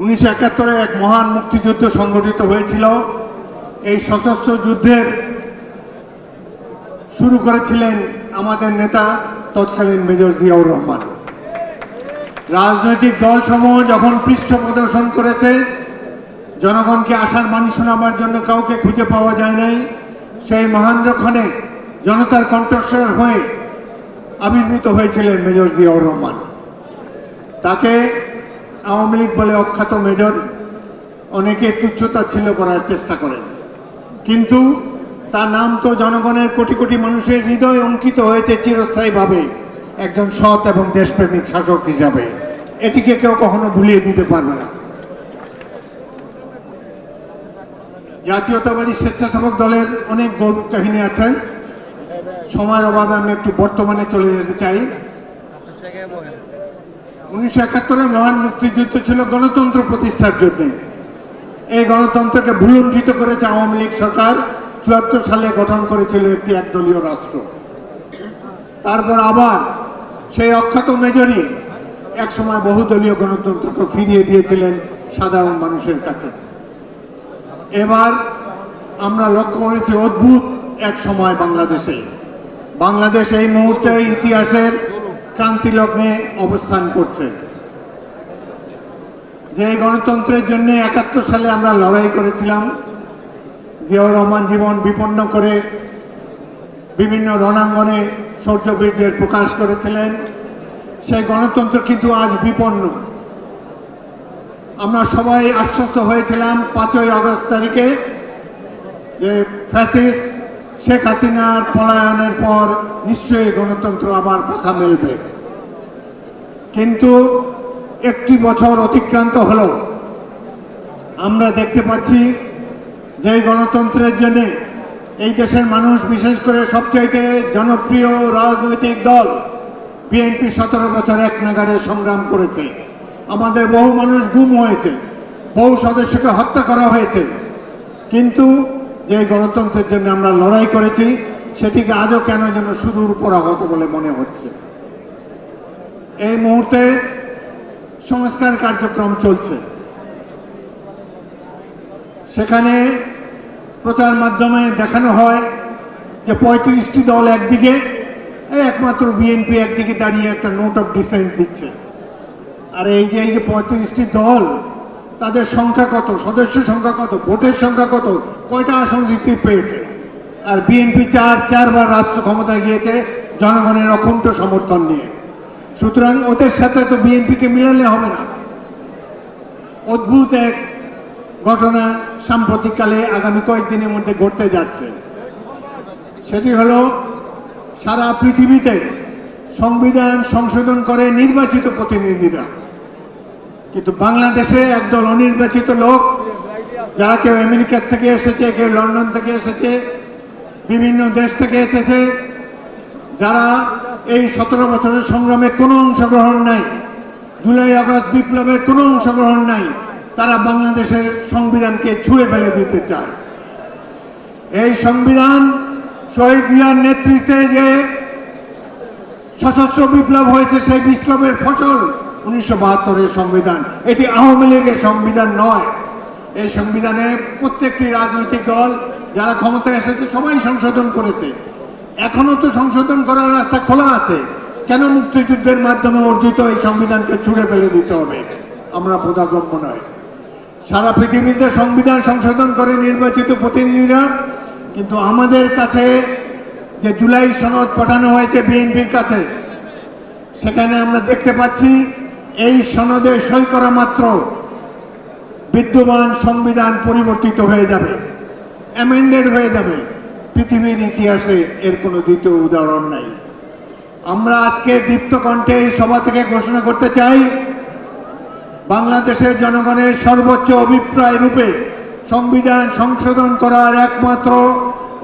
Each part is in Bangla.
উনিশশো একাত্তরে এক মহান মুক্তিযুদ্ধ সংগঠিত হয়েছিল। এই সশস্ত্র যুদ্ধের শুরু করেছিলেন আমাদের নেতা তৎকালীন মেজর জিয়াউর রহমান। রাজনৈতিক দলসমূহ যখন পৃষ্ঠ প্রদর্শন করেছে, জনগণকে আশার বাণী শোনাবার জন্য কাউকে খুঁজে পাওয়া যায় নাই। সেই মহেন্দ্রক্ষণে জনতার কণ্ঠস্বর হয়ে আবির্ভূত হয়েছিলেন মেজর জিয়াউর রহমান। তাকে আওয়ামী লীগ বলে অখ্যাত মেজর অনেকে তুচ্ছতাচ্ছিল্য করার চেষ্টা করেন। কিন্তু তার নাম তো জনগণের কোটি কোটি মানুষের হৃদয়ে অঙ্কিত হয়েছে চিরস্থায়ীভাবে একজন সৎ এবং দেশপ্রেমিক শাসক হিসাবে। এটিকে কেউ কখনো ভুলিয়ে দিতে পারবে না। জাতীয়তাবাদী স্বেচ্ছাসেবক দলের অনেক গৌরব কাহিনী আছে। সময়ের অভাবে আমি একটু বর্তমানে চলে যেতে চাই। উনিশশো একাত্তরে মহান মুক্তিযুদ্ধ ছিল গণতন্ত্র প্রতিষ্ঠার জন্য। এই গণতন্ত্রকে ভুলুণ্ঠিত করেছে আওয়ামী লীগ সরকার, চুয়াত্তর সালে গঠন করেছিল একটি একদলীয় রাষ্ট্র। তারপর আবার সেই অখ্যাত মেজরই একসময় বহুদলীয় গণতন্ত্রকে ফিরিয়ে দিয়েছিলেন সাধারণ মানুষের কাছে। এবার আমরা লক্ষ্য করেছি অদ্ভুত এক সময় বাংলাদেশে। বাংলাদেশ এই মুহূর্তে ইতিহাসের ক্রান্তি লগ্নে অবস্থান করছে। যে গণতন্ত্রের জন্য একাত্তর সালে আমরা লড়াই করেছিলাম, জিয়াউর রহমান জীবন বিপন্ন করে বিভিন্ন রণাঙ্গনে শৌর্যবীর্যের প্রকাশ করেছিলেন। সেই গণতন্ত্র কিন্তু আজ বিপন্ন। আমরা সবাই আশ্বস্ত হয়েছিলাম পাঁচই আগস্ট তারিখে যে ফ্যাসিস্ট শেখ হাসিনার পলায়নের পর নিশ্চয়ই গণতন্ত্র আবার পাখা মেলবে। কিন্তু একটি বছর অতিক্রান্ত হল। আমরা দেখতে পাচ্ছি যে গণতন্ত্রের জন্য এই দেশের মানুষ, বিশেষ করে সবচাইতে জনপ্রিয় রাজনৈতিক দল, বিএনপি সতেরো বছর এক নাগারে সংগ্রাম করেছে। আমাদের বহু মানুষ গুম হয়েছে, বহু সদস্যকে হত্যা করা হয়েছে। কিন্তু যে গণতন্ত্রের জন্য আমরা লড়াই করেছি সেটিকে আজও কেন যেন সুদূর পরাহত বলে মনে হচ্ছে? এই মুহূর্তে সংস্কার কার্যক্রম চলছে। সেখানে প্রচার মাধ্যমে দেখানো হয় যে পঁয়ত্রিশটি দল একদিকে একমাত্র বিএনপি একদিকে দাঁড়িয়ে একটা নোট অফ ডিসেন্ট দিচ্ছে। আর এই যে এই যে পঁয়ত্রিশটি দল, তাদের সংখ্যা কত? সদস্য সংখ্যা কত? ভোটের সংখ্যা কত? কয়টা আসন জিতে পেয়েছে আর বিএনপি চার, চারবার রাষ্ট্র ক্ষমতায় গিয়েছে, জনগণের অকুণ্ঠ সমর্থন নিয়ে। সুতরাং ওদের সাথে তো বিএনপিকে মিলালে হবে না। অদ্ভুত এক ঘটনা সাম্প্রতিককালে আগামী কয়েকদিনের মধ্যে ঘটতে যাচ্ছে। সেটি হলো, সারা পৃথিবীতে সংবিধান সংশোধন করে নির্বাচিত প্রতিনিধিরা। কিন্তু বাংলাদেশে একদল অনির্বাচিত লোক, যারা কেউ আমেরিকার থেকে এসেছে, কেউ লন্ডন থেকে এসেছে বিভিন্ন দেশ থেকে এসেছে, যারা এই সতেরো বছরের সংগ্রামে কোনো অংশগ্রহণ নাই। জুলাই, আগস্ট বিপ্লবের কোনো অংশগ্রহণ নাই। তারা বাংলাদেশের সংবিধানকে ছুঁড়ে ফেলে দিতে চায়। এই সংবিধান শহীদ জিয়ার নেতৃত্বে যে সশস্ত্র বিপ্লব হয়েছে, সেই বিপ্লবের ফসল উনিশশো বাহাত্তরের সংবিধান। এটি আওয়ামী লীগের সংবিধান নয়। এই সংবিধানে প্রত্যেকটি রাজনৈতিক দল যারা ক্ষমতায় এসেছে, সবাই সংশোধন করেছে। এখনও তো সংশোধন করার রাস্তা খোলা আছে। কেন মুক্তিযুদ্ধের মাধ্যমে অর্জিত এই সংবিধানকে ছুঁড়ে ফেলে দিতে হবে? আমরা বোধাগম্য নয়। সারা পৃথিবীতে সংবিধান সংশোধন করে নির্বাচিত প্রতিনিধিরা, কিন্তু আমাদের কাছে যে জুলাই সনদ পাঠানো হয়েছে বিএনপির কাছে, সেখানে আমরা দেখতে পাচ্ছি এই সনদে সই করা মাত্র বিদ্যমান সংবিধান পরিবর্তিত হয়ে যাবে। অ্যামেন্ডেড হয়ে যাবে। পৃথিবীর ইতিহাসে এর কোনো দ্বিতীয় উদাহরণ নাই। আমরা আজকে দীপ্ত কণ্ঠে এই সভা থেকে ঘোষণা করতে চাই, বাংলাদেশের জনগণের সর্বোচ্চ অভিপ্রায় রূপে সংবিধান সংশোধন করার একমাত্র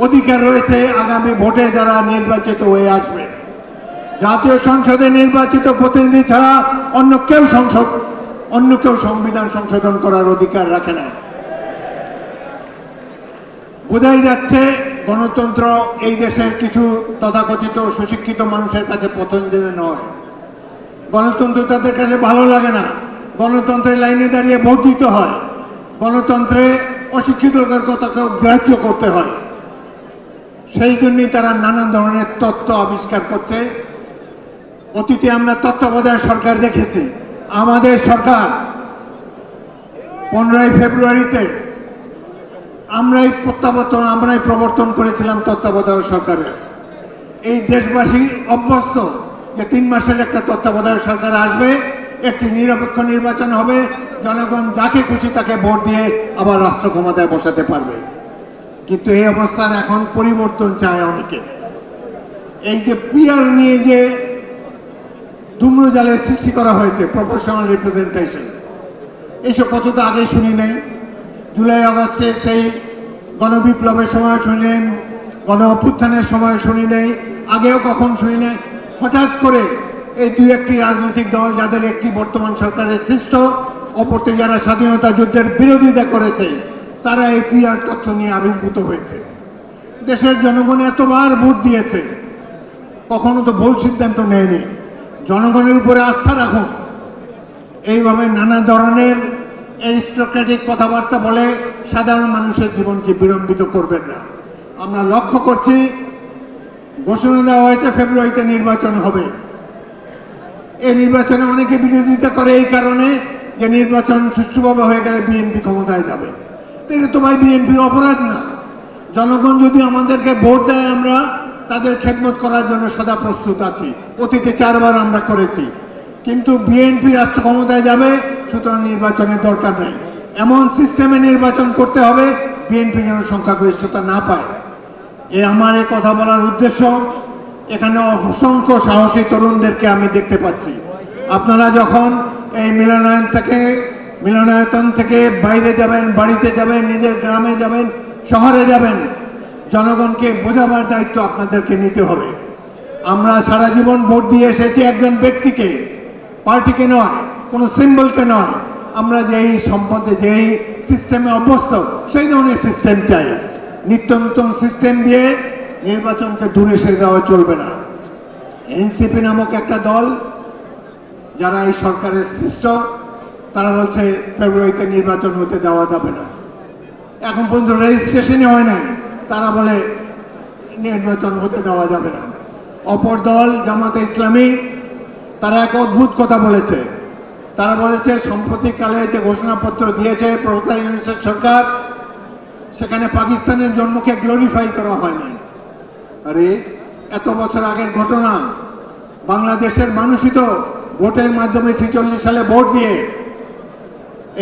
অধিকার রয়েছে আগামী ভোটে যারা নির্বাচিত হয়ে আসবে। জাতীয় সংসদে নির্বাচিত প্রতিনিধি ছাড়া অন্য কেউ সংসদ অন্য কেউ সংবিধান সংশোধন করার অধিকার রাখে না বোঝাই যাচ্ছে, গণতন্ত্র এই দেশের কিছু তথাকথিত সুশিক্ষিত মানুষের কাছে পছন্দের নয়। গণতন্ত্র তাদের কাছে ভালো লাগে না। গণতন্ত্রের লাইনে দাঁড়িয়ে ভোট দিতে হয়। গণতন্ত্রে অশিক্ষিত কথাকেও গ্রাহ্য করতে হয়। সেই জন্যই তারা নানান ধরনের তত্ত্ব আবিষ্কার করছে। অতীতে আমরা তত্ত্বাবধায়ক সরকার দেখেছি। আমাদের সরকার পনেরোই ফেব্রুয়ারিতে আমরাই প্রত্যাবর্তন, আমরাই প্রবর্তন করেছিলাম তত্ত্বাবধায়ক সরকারের। এই দেশবাসী অভ্যস্ত যে তিন মাসের একটা তত্ত্বাবধায়ক সরকার আসবে, একটি নিরপেক্ষ নির্বাচন হবে, জনগণ যাকে খুশি তাকে ভোট দিয়ে আবার রাষ্ট্র ক্ষমতায় বসাতে পারবে। কিন্তু এই অবস্থার এখন পরিবর্তন চায় অনেকে। এই যে পিয়ার নিয়ে যে ধূম্রজালের সৃষ্টি করা হয়েছে প্রফেশনাল রিপ্রেজেন্টেশন এইসব কথা তো আগে শুনি নাই। জুলাই আগস্টের সেই গণবিপ্লবের সময় শুনি নাই গণ অভ্যুত্থানের সময় শুনি নাই আগেও কখন শুনি নাই হঠাৎ করে এই দুই একটি রাজনৈতিক দল যাদের একটি বর্তমান সরকারের সৃষ্ট অপরটি যারা স্বাধীনতা যুদ্ধের বিরোধিতা করেছে, তারা এই পিআর তথ্য নিয়ে আবির্ভূত হয়েছে। দেশের জনগণ এতবার ভোট দিয়েছে, কখনো তো ভুল সিদ্ধান্ত নেয়নি। জনগণের উপরে আস্থা রাখুন। এইভাবে নানা ধরনের অ্যারিস্টোক্রেটিক কথাবার্তা বলে সাধারণ মানুষের জীবনকে বিলম্বিত করবেন না। আমরা লক্ষ্য করছি ঘোষণা দেওয়া হয়েছে ফেব্রুয়ারিতে নির্বাচন হবে। এই নির্বাচনে অনেকে বিরোধিতা করে এই কারণে যে নির্বাচন সুষ্ঠুভাবে হয়ে গেলে বিএনপি ক্ষমতায় যাবে। এটা তো ভাই বিএনপির অপরাধ না। জনগণ যদি আমাদেরকে ভোট দেয় আমরা, তাদের খেদমত করার জন্য সদা প্রস্তুত আছি। অতীতে চারবার আমরা করেছি। কিন্তু বিএনপি রাষ্ট্র ক্ষমতায় যাবে সুতরাং নির্বাচনের দরকার নেই। এমন সিস্টেমে নির্বাচন করতে হবে, বিএনপি যেন সংখ্যাগরিষ্ঠতা না পায়। এ আমার এই কথা বলার উদ্দেশ্য, এখানে অসংখ্য সাহসী তরুণদেরকে আমি দেখতে পাচ্ছি। আপনারা যখন এই মিলনায়ন থেকে, মিলনায়তন থেকে বাইরে যাবেন, বাড়িতে যাবেন, নিজের গ্রামে যাবেন, শহরে যাবেন, জনগণকে বোঝাবার দায়িত্ব আপনাদেরকে নিতে হবে। আমরা সারা জীবন ভোট দিয়ে এসেছি একজন ব্যক্তিকে, পার্টিকে নয় কোনো সিম্বলকে নয়। আমরা যেই সম্পদে, যেই সিস্টেমে অভ্যস্ত, সেই ধরনের সিস্টেম চাই। নিত্য নতুন সিস্টেম দিয়ে নির্বাচনকে দূরে সরে দেওয়া চলবে না। এনসিপি নামক একটা দল, যারা এই সরকারের সৃষ্ট, তারা বলছে ফেব্রুয়ারিতে নির্বাচন হতে দেওয়া যাবে না। এখন পর্যন্ত রেজিস্ট্রেশনই হয় নাই। তারা বলে নির্বাচন হতে দেওয়া যাবে না। অপর দল, জামাতে ইসলামী, তারা এক অদ্ভুত কথা বলেছে। তারা বলেছে, সাম্প্রতিককালে যে ঘোষণাপত্র দিয়েছে প্রফেসর ইউনুসের সরকার, সেখানে পাকিস্তানের জন্মকে গ্লোরিফাই করা হয়নি। আরে, এত বছর আগের ঘটনা, বাংলাদেশের মানুষই তো ভোটের মাধ্যমে ছেচল্লিশ সালে ভোট দিয়ে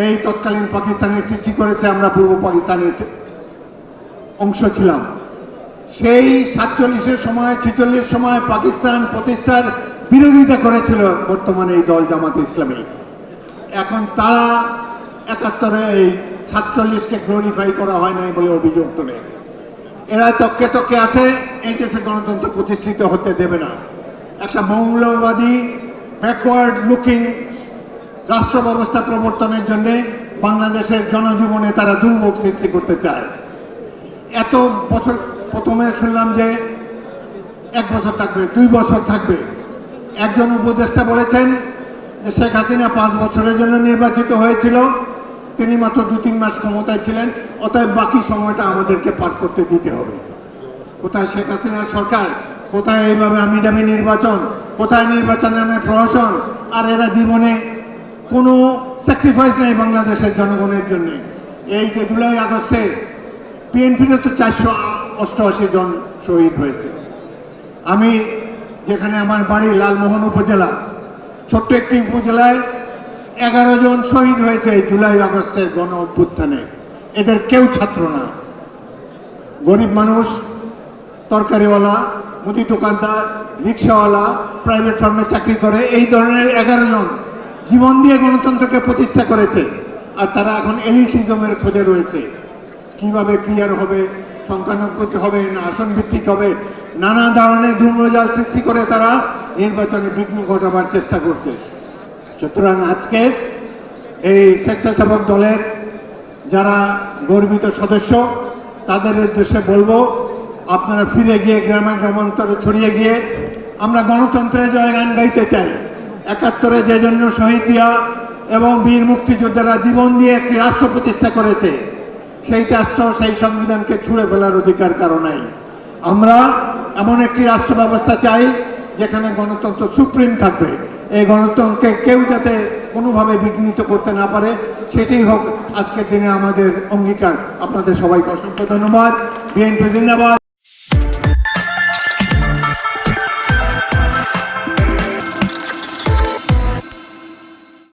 এই তৎকালীন পাকিস্তানের সৃষ্টি করেছে, আমরা পূর্ব পাকিস্তানের অংশ ছিলাম। সেই সাতচল্লিশের সময়, ছেচল্লিশ সময় পাকিস্তান প্রতিষ্ঠার বিরোধিতা করেছিল বর্তমানে এই দল জামাত ইসলামী। এখন তারা একাত্তরে এই সাতচল্লিশকে গ্লোরিফাই করা হয় নাই বলে অভিযোগ তোলে। এরা তককে তককে আছে, এই দেশে গণতন্ত্র প্রতিষ্ঠিত হতে দেবে না। একটা মৌলবাদী ব্যাকওয়ার্ড লুকিং রাষ্ট্র ব্যবস্থা প্রবর্তনের জন্য বাংলাদেশের জনজীবনে তারা দুর্ভোগ সৃষ্টি করতে চায়। এত বছর প্রথমে শুনলাম যে এক বছর থাকবে, দুই বছর থাকবে। একজন উপদেষ্টা বলেছেন শেখ হাসিনা পাঁচ বছরের জন্য নির্বাচিত হয়েছিল। তিনি মাত্র দু তিন মাস ক্ষমতায় ছিলেন, অতএব বাকি সময়টা আমাদেরকে পার করতে দিতে হবে। কোথায় শেখ হাসিনার সরকার? কোথায় এইভাবে আমি দামি নির্বাচন? কোথায় নির্বাচন নামে প্রহসন? আর এরা জীবনে কোনো স্যাক্রিফাইস নেই বাংলাদেশের জনগণের জন্য। এই যে জুলাই আগস্টে বিএনপিতে তো চারশো অষ্টআশি জন শহীদ হয়েছে। আমি যেখানে আমার বাড়ি লালমোহন উপজেলা ছোট্ট একটি উপজেলায় এগারো জন শহীদ হয়েছে জুলাই আগস্টের গণ অভ্যুত্থানে। এদের কেউ ছাত্র না। গরিব মানুষ, তরকারিওয়ালা, মুদি দোকানদার, রিক্সাওয়ালা প্রাইভেট ফার্মে চাকরি করে, এই ধরনের এগারো জন জীবন দিয়ে গণতন্ত্রকে প্রতিষ্ঠা করেছে আর তারা এখন এলিটিজমের খোঁজে রয়েছে। কীভাবে ক্লিয়ার হবে সংখ্যানুপাতি হবে না আসন ভিত্তিক হবে, নানা ধরনের ধূম্রজাল সৃষ্টি করে তারা নির্বাচনে বিঘ্ন ঘটাবার চেষ্টা করছে। সুতরাং আজকে এই স্বেচ্ছাসেবক দলের যারা গর্বিত সদস্য, তাদের উদ্দেশ্যে বলব, আপনারা ফিরে গিয়ে গ্রামে গ্রামান্তরে ছড়িয়ে গিয়ে আমরা গণতন্ত্রের জয় গান গাইতে চাই। একাত্তরে যে জন্য শহীদ জিয়া এবং বীর মুক্তিযোদ্ধারা জীবন দিয়ে একটি রাষ্ট্র প্রতিষ্ঠা করেছে, সেই রাষ্ট্র, সেই সংবিধানকে ছুঁড়ে ফেলার অধিকার কারও নাই। আমরা এমন একটি রাষ্ট্র ব্যবস্থা চাই যেখানে গণতন্ত্র সুপ্রিম থাকবে, এই গণতন্ত্রকে কেউ যাতে কোনোভাবে বিঘ্নিত করতে না পারে, সেটাই হোক আজকের দিনে আমাদের অঙ্গীকার। আপনাদের সবাইকে অসংখ্য ধন্যবাদ। বিএনপি জিন্দাবাদ।